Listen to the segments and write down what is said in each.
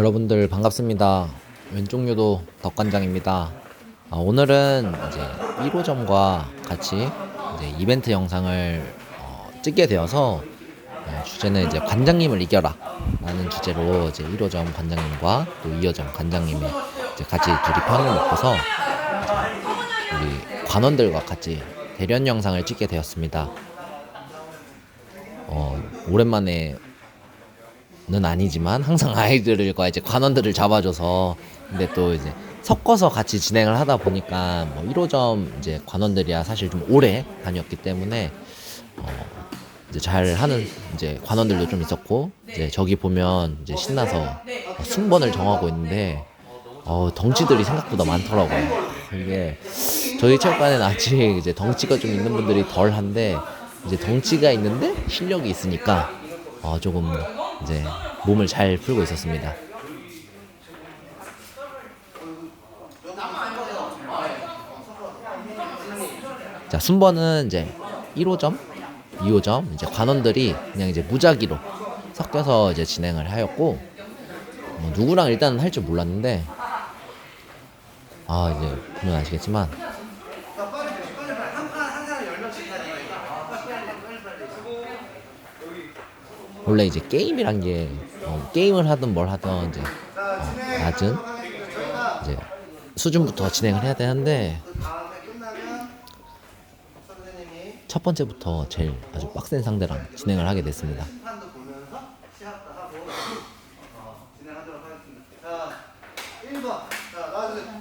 여러분들 반갑습니다. 왼쪽 유도 덕관장입니다. 아, 오늘은 이제 1호점과 같이 이제 이벤트 영상을 어, 찍게 되어서 어, 주제는 이제 관장님을 이겨라 라는 주제로 이제 1호점 관장님과 또 2호점 관장님이 이제 같이 둘이 편을 먹고서 우리 관원들과 같이 대련 영상을 찍게 되었습니다. 어, 오랜만에 는 아니지만 항상 아이들과 이제 관원들을 잡아줘서 근데 또 이제 섞어서 같이 진행을 하다 보니까 뭐 1호점 이제 관원들이야 사실 좀 오래 다녔기 때문에 어 이제 잘 하는 이제 관원들도 좀 있었고 이제 저기 보면 이제 신나서 어, 순번을 정하고 있는데 어 덩치들이 생각보다 많더라고요. 이게 저희 체육관에는 아직 이제 덩치가 좀 있는 분들이 덜한데 이제 덩치가 있는데 실력이 있으니까 어 조금 이제 몸을 잘 풀고 있었습니다. 자, 순번은 이제 1호점, 2호점, 이제 관원들이 그냥 이제 무작위로 섞여서 이제 진행을 하였고, 뭐 누구랑 일단 할 줄 몰랐는데, 아, 이제 보면 아시겠지만, 원래 이제 게임이란 게 어, 게임을 하든 뭘 하든 이제 어, 낮은 이제 수준부터 진행을 해야 되는데 첫 번째부터 제일 아주 빡센 상대랑 진행을 하게 됐습니다. 자, 1번. 자, 나와주세요.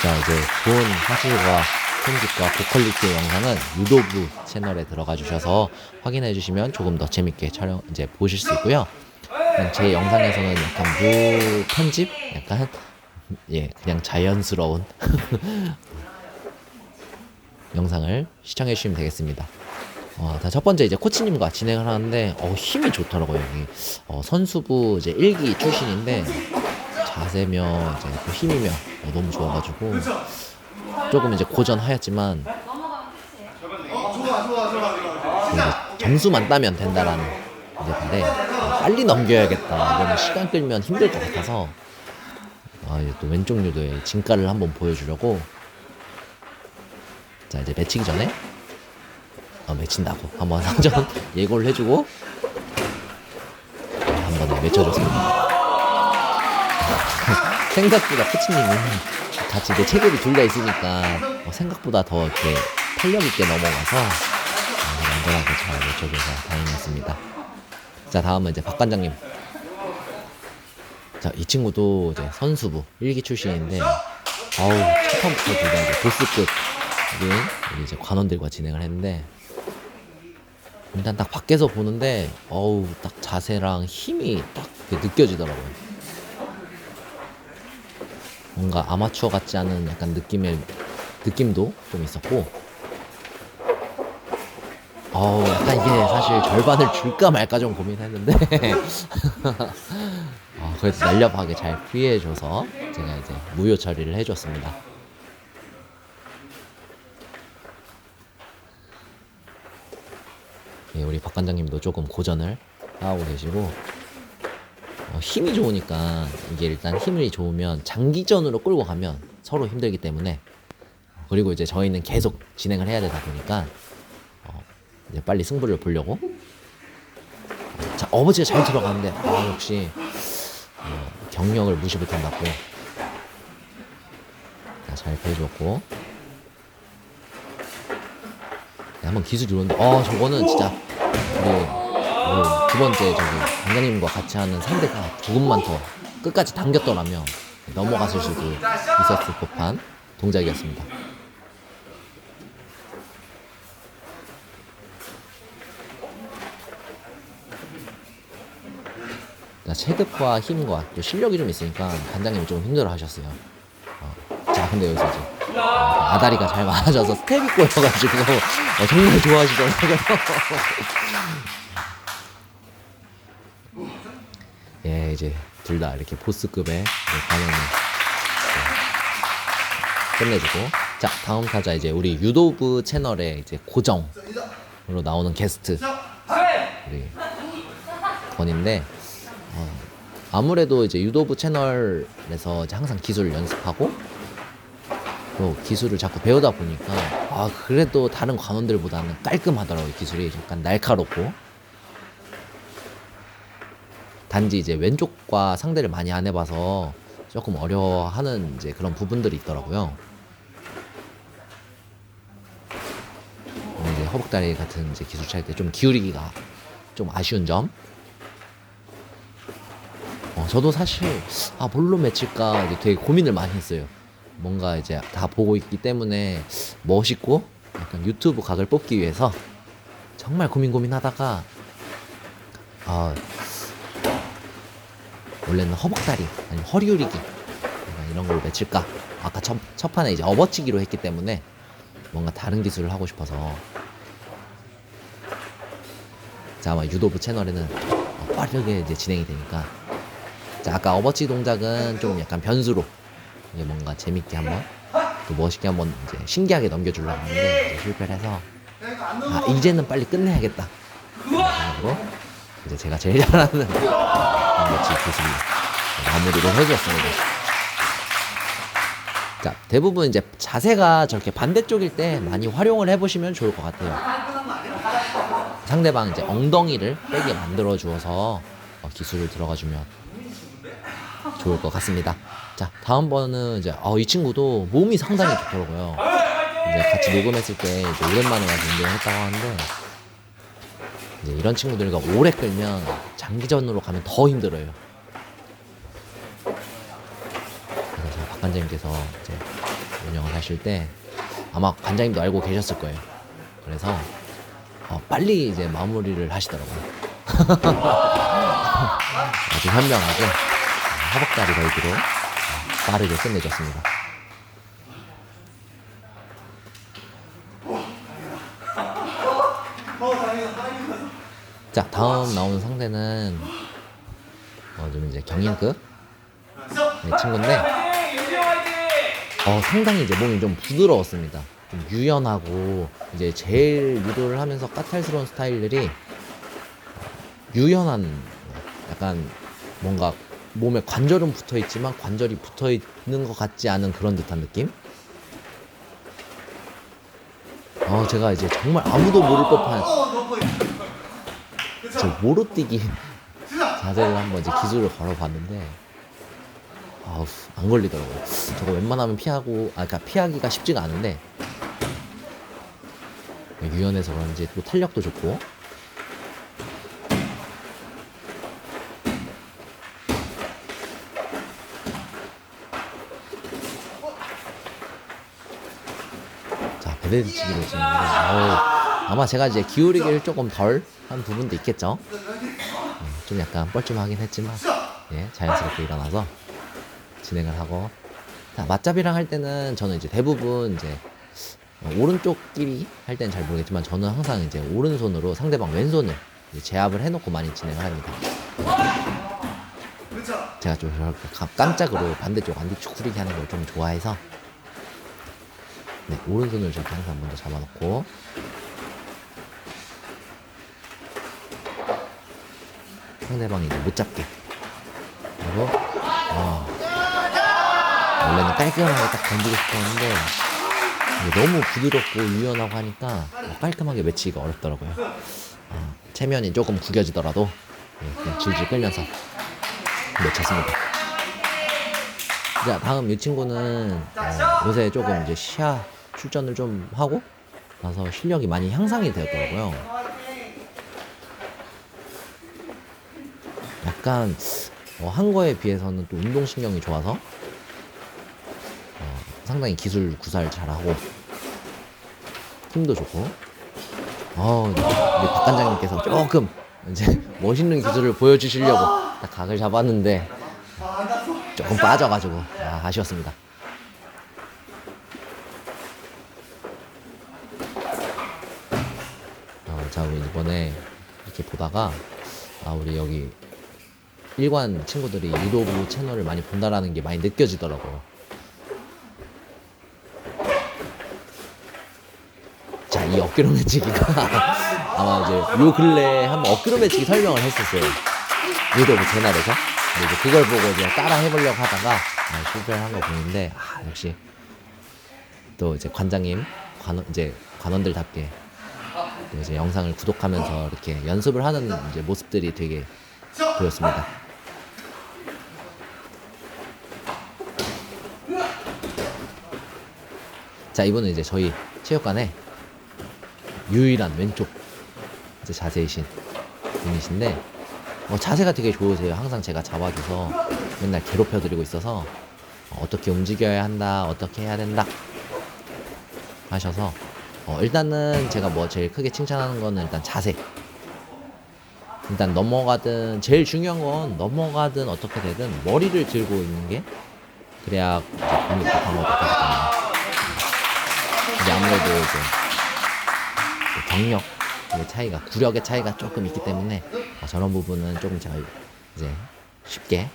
자 이제 좋은 사실과 편집과 고퀄리티의 영상은 유도부 채널에 들어가 주셔서 확인해 주시면 조금 더 재밌게 촬영 이제 보실 수 있고요. 제 영상에서는 약간 무 편집, 약간 예 그냥 자연스러운 영상을 시청해 주시면 되겠습니다. 어, 자, 첫 번째 이제 코치님과 진행을 하는데 어, 힘이 좋더라고요. 여기 어, 선수부 이제 1기 출신인데 자세며 이제 또 힘이며 어, 너무 좋아가지고 조금 이제 고전하였지만 점수만 따면 된다라는 어, 빨리 넘겨야겠다. 이러면 시간 끌면 힘들 것 같아서 아, 이제 또 왼쪽 유도의 진가를 한번 보여주려고 자 이제 매치기 전에 어, 매친다고 한번 상전 예고를 해주고 한번 매쳐줬습니다. 생각보다 코치님은 같이 이제 체급이 둘 다 있으니까 어, 생각보다 더 이렇게 탄력 있게 넘어가서 어, 안전하게 잘 외쳐줘서 다행이었습니다. 자 다음은 이제 박 관장님. 자이 친구도 이제 선수부 일기 출신인데 아우 첫 판부터 둘다 이제 보스급 우리 이제 관원들과 진행을 했는데 일단 딱 밖에서 보는데 어우 딱 자세랑 힘이 딱 느껴지더라고요. 뭔가 아마추어 같지 않은 약간 느낌의 느낌도 좀 있었고. 어우 약간 이게 사실 절반을 줄까 말까 좀 고민했는데. 어, 그래도 날렵하게 잘 피해줘서 제가 이제 무효 처리를 해줬습니다. 예, 우리 박 관장님도 조금 고전을 하고 계시고 어, 힘이 좋으니까 이게 일단 힘이 좋으면 장기전으로 끌고 가면 서로 힘들기 때문에 그리고 이제 저희는 계속 진행을 해야 되다 보니까 어, 이제 빨리 승부를 보려고. 자 어버지가 잘 들어가는데 아 역시 어, 경력을 무시 못한다고. 자, 잘 빼줬고. 네, 한번 기술 이루는데 어 저거는 진짜 우리 어, 두 번째 저기 관장님과 같이 하는 상대가 조금만 더 끝까지 당겼더라면 넘어갔을 수도 있었을 법한 동작이었습니다. 자, 체급과 힘과 또 실력이 좀 있으니까 관장님이 좀 힘들어 하셨어요. 어, 자, 근데 여기서 이제 어, 아다리가 잘 맞아서 스텝이 꼬여가지고 어, 정말 좋아하시더라고요. 예, 이제 둘 다 이렇게 보스급의 반응을 네, 끝내주고. 자 다음 타자 이제 우리 유도부 채널에 이제 고정으로 나오는 게스트. 우리 건인데 어, 아무래도 이제 유도부 채널에서 이제 항상 기술을 연습하고 또 기술을 자꾸 배우다 보니까 아 그래도 다른 관원들보다는 깔끔하더라고요 기술이. 약간 날카롭고 단지 이제 왼쪽과 상대를 많이 안 해봐서 조금 어려워하는 이제 그런 부분들이 있더라고요. 어, 이제 허벅다리 같은 이제 기술 차일 때 좀 기울이기가 좀 아쉬운 점. 어, 저도 사실 아 뭘로 맺힐까 이제 되게 고민을 많이 했어요. 뭔가 이제 다 보고 있기 때문에 멋있고 약간 유튜브 각을 뽑기 위해서 정말 고민 고민하다가 아 원래는 허벅다리 아니면 허리 후리기 약간 이런 걸로 맺힐까? 아까 첫, 첫 판에 이제 업어치기로 했기 때문에 뭔가 다른 기술을 하고 싶어서. 자 아마 유도부 채널에는 어, 빠르게 이제 진행이 되니까. 자 아까 업어치 동작은 좀 약간 변수로 이게 뭔가 재밌게 한번 또 멋있게 한번 이제 신기하게 넘겨주려고 하는데 실패를 해서. 아. 이제는 빨리 끝내야겠다. 그리고 이제 제가 제일 잘하는 업어치 기술로 마무리를 해주었습니다 자 대부분 이제 자세가 저렇게 반대쪽일 때 많이 활용을 해보시면 좋을 것 같아요 상대방 이제 엉덩이를 빼게 만들어 주어서 어, 기술을 들어가 주면 좋을 것 같습니다. 자 다음번은 이제 어, 이 친구도 몸이 상당히 좋더라고요. 이제 같이 녹음했을 때 이제 오랜만에 와서 운동을 했다고 하는데 이제 이런 친구들과 오래 끌면 장기전으로 가면 더 힘들어요. 그래서 박 관장님께서 이제 운영을 하실 때 아마 관장님도 알고 계셨을 거예요. 그래서 어, 빨리 이제 마무리를 하시더라고요. 아주 현명하게 허벅다리 걸기로 어, 빠르게 끝내줬습니다. 어, 다행이다. 다행이다. 자, 다음 나오는 상대는 어, 좀 이제 경인급 네, 친구인데 어, 상당히 이제 몸이 좀 부드러웠습니다. 좀 유연하고 이제 제일 유도를 하면서 까탈스러운 스타일들이 유연한 약간 뭔가 몸에 관절은 붙어 있지만 관절이 붙어 있는 것 같지 않은 그런 듯한 느낌? 어, 제가 이제 정말 아무도 모를 법한 저 모로 뛰기 자세를 한번 이제 기술을 걸어봤는데 아우 안 걸리더라고요. 저거 웬만하면 피하고 아 그러니까 피하기가 쉽지가 않은데 유연해서 그런지 또 탄력도 좋고 자 베데드 치기로 지금 아마 제가 이제 기울이기를 조금 덜 한 부분도 있겠죠. 음, 좀 약간 뻘쭘하긴 했지만 예, 자연스럽게 일어나서 진행을 하고 자, 맞잡이랑 할 때는 저는 이제 대부분 이제 어, 오른쪽끼리 할 때는 잘 모르겠지만 저는 항상 이제 오른손으로 상대방 왼손을 제압을 해놓고 많이 진행을 합니다. 제가 좀 저렇게 깜- 깜짝으로 반대쪽 안뒤쪽 후리기 하는 걸 좀 좋아해서 네 오른손을 저렇게 항상 먼저 잡아놓고 상대방이 이제 못 잡게 그리고 어, 원래는 깔끔하게 딱 던지고 싶었는데 너무 부드럽고 유연하고 하니까 어, 깔끔하게 매치기가 어렵더라고요 어, 체면이 조금 구겨지더라도 예, 질질 끌면서 맺혔습니다. 자 다음 이 친구는 어, 요새 조금 이제 시야 출전을 좀 하고 나서 실력이 많이 향상이 되었더라고요. 약간 어, 한 거에 비해서는 또 운동신경이 좋아서 어, 상당히 기술 구사를 잘하고 힘도 좋고 어, 우리 박 관장님께서 조금 이제 멋있는 기술을 보여주시려고 딱 각을 잡았는데. 조금 빠져가지고 아, 아쉬웠습니다. 어, 자 우리 이번에 이렇게 보다가 아 우리 여기 일관 친구들이 유도부 채널을 많이 본다라는 게 많이 느껴지더라고요. 자 이 어깨로 매치기가 아마 이제 요 근래 한번 어깨로 매치기 설명을 했었어요. 유도 그 채널에서 이제 그걸 보고 이제 따라 해보려고 하다가 아, 실패를 한 거 보는데 아 역시 또 이제 관장님 관원 이제 관원들답게 또 이제 영상을 구독하면서 이렇게 연습을 하는 모습들이 되게 보였습니다. 자 이분은 이제 저희 체육관에 유일한 왼쪽 이제 자세이신 분이신데 어, 자세가 되게 좋으세요. 항상 제가 잡아줘서 맨날 괴롭혀드리고 있어서 어, 어떻게 움직여야 한다, 어떻게 해야 된다 하셔서 어, 일단은 제가 뭐 제일 크게 칭찬하는 거는 일단 자세. 일단 넘어가든 제일 중요한 건 넘어가든 어떻게 되든 머리를 들고 있는 게 그래야 공격도 방어도 아무래도 이제 그 경력의 차이가 구력의 차이가 조금 있기 때문에 어, 저런 부분은 조금 제가 이제 쉽게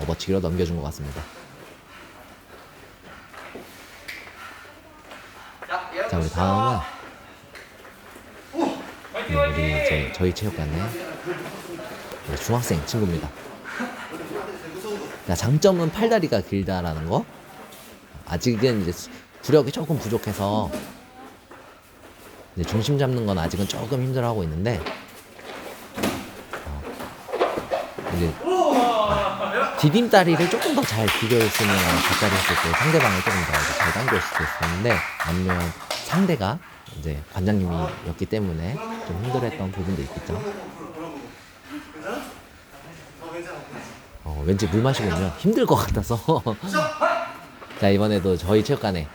업어치기로 넘겨준 것 같습니다. 자 우리 다음은 네, 우리 이제 저희 체육관에 우리 중학생 친구입니다. 자, 장점은 팔다리가 길다라는 거. 아직은 이제 수- 구력이 조금 부족해서 이제 중심 잡는 건 아직은 조금 힘들어하고 있는데 어, 이제 어, 디딤다리를 조금 더 잘 비교했으면 gat다리 했을 때 상대방을 조금 더 잘 당겼을 수 있었는데 아니면 상대가 이제 관장님이었기 때문에 좀 힘들어했던 부분도 있겠죠. 어, 왠지 물 마시고 있으면 힘들 것 같아서. 자, 이번에도 저희 체육관에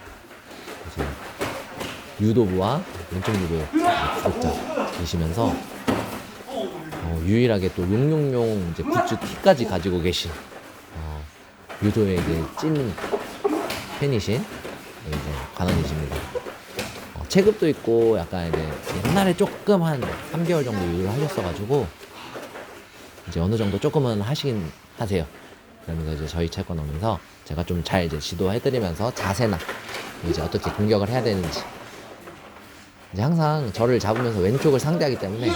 유도부와 왼쪽 유도 구독자이시면서 어, 유일하게 또 용용용 이제 굿즈 티까지 가지고 계신 어, 유도의 이제 찐 팬이신 이제 관원이십니다. 어, 체급도 있고 약간 이제 옛날에 조금 한 3개월 정도 유도를 하셨어가지고 이제 어느 정도 조금은 하시긴 하세요. 그러면서 이제 저희 체육관 오면서 제가 좀 잘 이제 지도해드리면서 자세나 이제 어떻게 공격을 해야 되는지 이제 항상 저를 잡으면서 왼쪽을 상대하기 때문에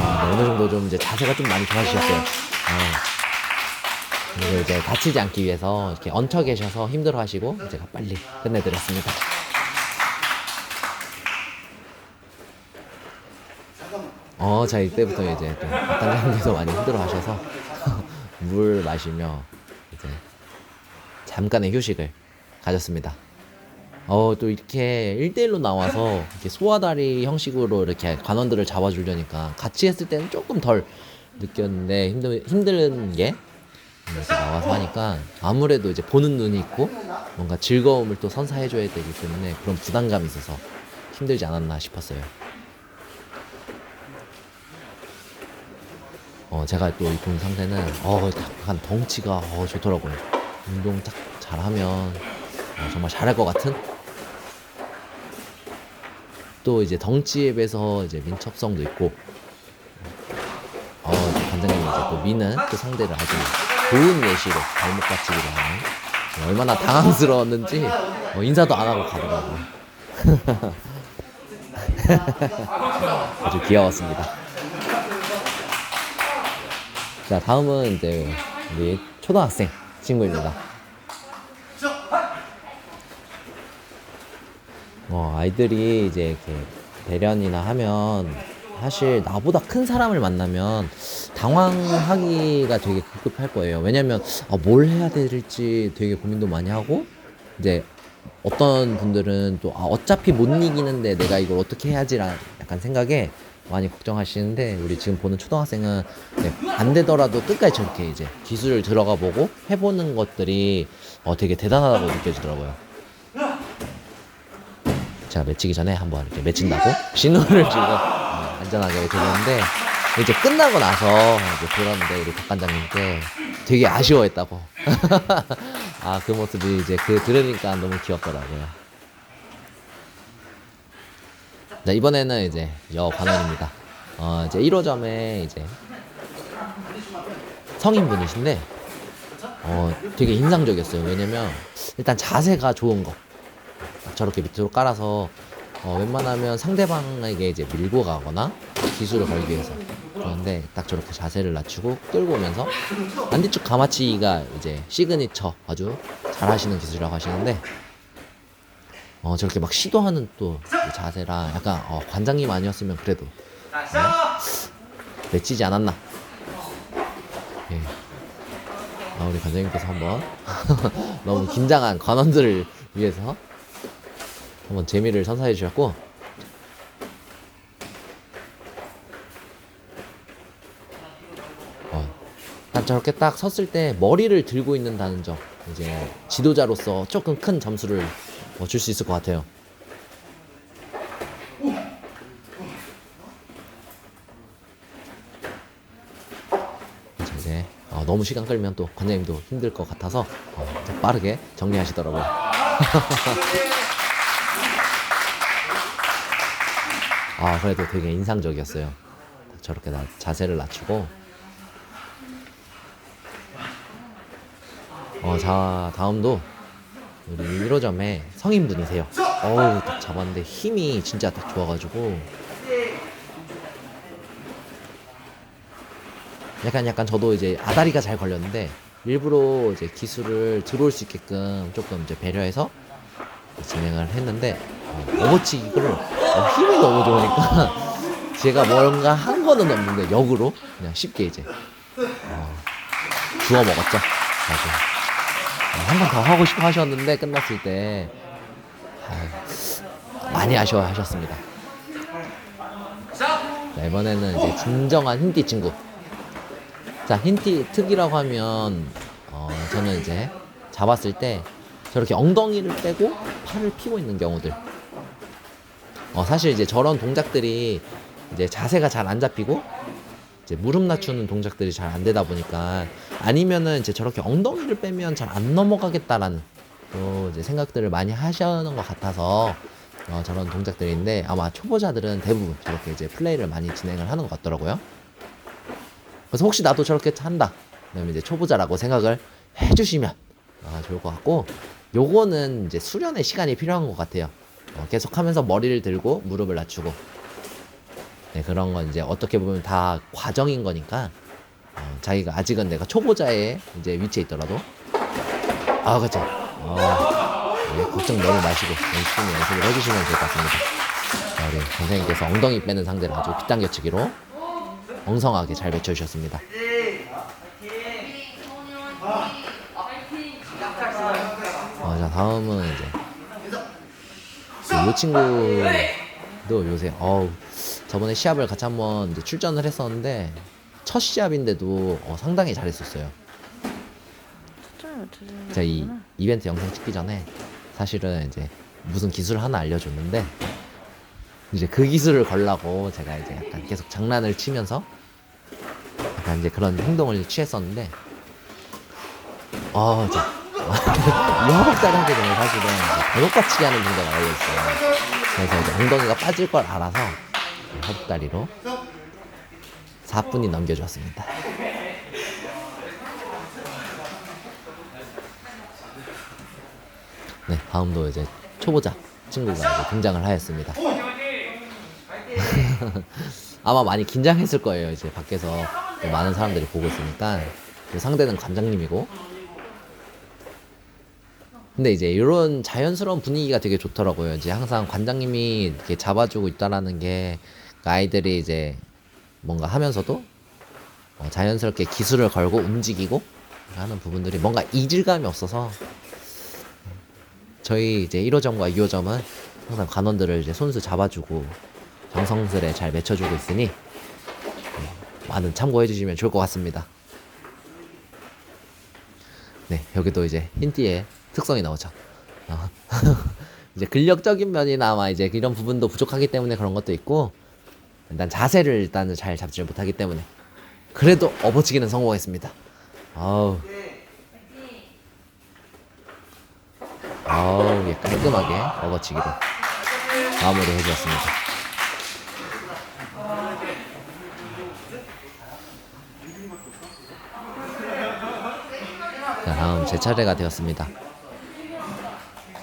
아, 어느 정도 좀 이제 자세가 좀 많이 좋아지셨어요. 아, 그리고 이제 다치지 않기 위해서 이렇게 얹혀 계셔서 힘들어하시고 제가 빨리 끝내드렸습니다. 어, 자 이때부터 이제 또 관장님께서 많이 힘들어하셔서 물 마시며 이제 잠깐의 휴식을 가졌습니다. 어, 또 이렇게 1대1로 나와서 이렇게 소화다리 형식으로 이렇게 관원들을 잡아주려니까 같이 했을 때는 조금 덜 느꼈는데 힘들, 힘든 게 나와서 하니까 아무래도 이제 보는 눈이 있고 뭔가 즐거움을 또 선사해줘야 되기 때문에 그런 부담감이 있어서 힘들지 않았나 싶었어요. 어, 제가 또 입은 상태는, 어, 약간 덩치가, 어, 좋더라고요. 운동 딱 잘하면, 어, 정말 잘할 것 같은? 또 이제 덩치에 비해서 이제 민첩성도 있고, 어, 관장님이 이제 또 미는 그 상대를 아주 좋은 예시로 발목 받치기를 하는, 얼마나 당황스러웠는지, 어, 인사도 안 하고 가더라고요. 아주 귀여웠습니다. 자, 다음은 이제 우리 초등학생 친구입니다. 어, 아이들이 이제 이렇게 대련이나 하면 사실 나보다 큰 사람을 만나면 당황하기가 되게 급급할 거예요. 왜냐면 아, 뭘 해야 될지 되게 고민도 많이 하고 이제 어떤 분들은 또 아, 어차피 못 이기는데 내가 이걸 어떻게 해야지라는 약간 생각에 많이 걱정하시는데 우리 지금 보는 초등학생은 네, 안 되더라도 끝까지 저렇게 이제 기술을 들어가 보고 해보는 것들이 어, 되게 대단하다고 느껴지더라고요. 제가 맺히기 전에 한번 이렇게 맺힌다고 신호를 지금 어, 안전하게 드렸는데 이제 끝나고 나서 이제 들었는데 우리 박 관장님께 되게 아쉬워했다고 아 그 모습이 이제 그 들으니까 너무 귀엽더라고요. 자 이번에는 이제 여 관원입니다. 어 이제 1호점에 이제 성인분이신데 어 되게 인상적이었어요. 왜냐면 일단 자세가 좋은 거 저렇게 밑으로 깔아서 어, 웬만하면 상대방에게 이제 밀고 가거나 기술을 걸기 위해서 그런데 딱 저렇게 자세를 낮추고 끌고 오면서 반대쪽 가마치기가 이제 시그니처 아주 잘하시는 기술이라고 하시는데 어 저렇게 막 시도하는 또이 자세라 약간 어, 관장님 아니었으면 그래도 자, 시작! 내치지 않았나 예. 아, 우리 관장님께서 한번 너무 긴장한 관원들을 위해서 한번 재미를 선사해 주셨고 어, 딱 저렇게 딱 섰을 때 머리를 들고 있는다는 점 이제 지도자로서 조금 큰 점수를 어, 줄수 있을 것 같아요. 자, 이제 어, 너무 시간 끌면 또 관장님도 힘들 것 같아서 어, 좀 빠르게 정리하시더라고요. 아 그래도 되게 인상적이었어요. 저렇게 나, 자세를 낮추고 어, 자 다음도 우리 1호점에 성인분이세요. 어우 딱 잡았는데 힘이 진짜 딱 좋아가지고 약간 약간 저도 이제 아다리가 잘 걸렸는데 일부러 이제 기술을 들어올 수 있게끔 조금 이제 배려해서 진행을 했는데 어, 어버치기를 어, 힘이 너무 좋으니까 제가 뭔가 한 거는 없는데 역으로 그냥 쉽게 이제 어, 주워 먹었죠. 아주 한번 더 하고 싶어 하셨는데 끝났을 때 아유, 많이 아쉬워하셨습니다. 자, 이번에는 이제 진정한 흰띠 친구. 자, 흰띠 특이라고 하면 어, 저는 이제 잡았을 때 저렇게 엉덩이를 빼고 팔을 피고 있는 경우들. 어, 사실 이제 저런 동작들이 이제 자세가 잘 안 잡히고 이제 무릎 낮추는 동작들이 잘 안 되다 보니까 아니면은 이제 저렇게 엉덩이를 빼면 잘 안 넘어가겠다라는 또 이제 생각들을 많이 하시는 것 같아서 어, 저런 동작들인데 아마 초보자들은 대부분 저렇게 이제 플레이를 많이 진행을 하는 것 같더라고요. 그래서 혹시 나도 저렇게 한다. 그러면 이제 초보자라고 생각을 해주시면 아, 좋을 것 같고 요거는 이제 수련의 시간이 필요한 것 같아요. 어, 계속하면서 머리를 들고 무릎을 낮추고 네, 그런 건 이제 어떻게 보면 다 과정인 거니까 어, 자기가 아직은 내가 초보자의 이제 위치에 있더라도 아 그렇죠. 어, 네, 걱정 너무 마시고 열심히 연습을 해주시면 좋을 것 같습니다. 자, 우리 선생님께서 엉덩이 빼는 상대를 아주 빗당겨치기로 엉성하게 잘 외쳐주셨습니다. 어, 자 다음은 이제 이 친구도 요새 어우 저번에 시합을 같이 한번 출전을 했었는데 첫 시합인데도 어, 상당히 잘했었어요. 제가 이 이벤트 영상 찍기 전에 사실은 이제 무슨 기술 하나 알려줬는데 이제 그 기술을 걸라고 제가 이제 약간 계속 장난을 치면서 약간 이제 그런 행동을 취했었는데 어, 자, 이 허벅다리 하게 되면 사실은 대목받치기 하는 동작을 알고 있어요. 그래서 이제 엉덩이가 빠질 걸 알아서 허벅다리로 4분이 넘겨주었습니다. 네, 다음도 이제 초보자 친구가 이제 등장을 하였습니다. 아마 많이 긴장했을 거예요. 이제 밖에서 많은 사람들이 보고 있으니까 그 상대는 관장님이고. 근데 이제 이런 자연스러운 분위기가 되게 좋더라고요. 이제 항상 관장님이 이렇게 잡아주고 있다라는 게그 아이들이 이제 뭔가 하면서도 어, 자연스럽게 기술을 걸고 움직이고 하는 부분들이 뭔가 이질감이 없어서 저희 이제 1호점과 2호점은 항상 관원들을 이제 손수 잡아주고 정성스레 잘 맺혀주고 있으니 네, 많은 참고해 주시면 좋을 것 같습니다. 네, 여기도 이제 흰띠의 특성이 나오죠. 어, 이제 근력적인 면이나 아마 이제 이런 부분도 부족하기 때문에 그런 것도 있고 일단 자세를 일단은 잘 잡지 못하기 때문에 그래도 업어치기는 성공했습니다. 아우 아우 예, 깔끔하게 업어치기로 마무리 해주었습니다. 자 다음 제 차례가 되었습니다.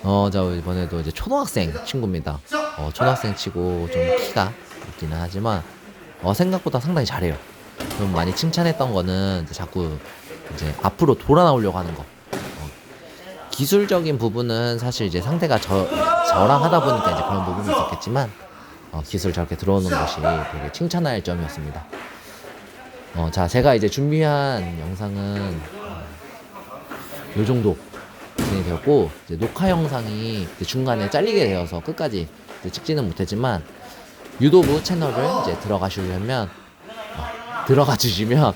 어, 저 이번에도 이제 초등학생 친구입니다. 어, 초등학생 치고 좀 키가 있기는 하지만 어, 생각보다 상당히 잘해요. 좀 많이 칭찬했던 거는 이제 자꾸 이제 앞으로 돌아 나오려고 하는 거. 어, 기술적인 부분은 사실 이제 상대가 저, 저랑 하다 보니까 이제 그런 부분이 있었겠지만 어, 기술 저렇게 들어오는 것이 되게 칭찬할 점이었습니다. 어, 자, 제가 이제 준비한 영상은 어, 요 정도 진행이 되었고 녹화 영상이 중간에 잘리게 되어서 끝까지 찍지는 못했지만 유도부 채널을 이제 들어가시려면 어, 들어가 주시면 어,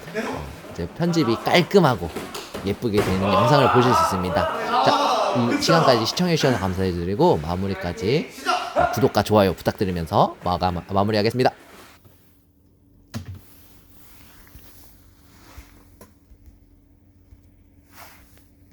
이제 편집이 깔끔하고 예쁘게 되는 영상을 보실 수 있습니다. 자, 이 시간까지 시청해 주셔서 감사드리고 마무리까지 어, 구독과 좋아요 부탁드리면서 마감, 마무리하겠습니다.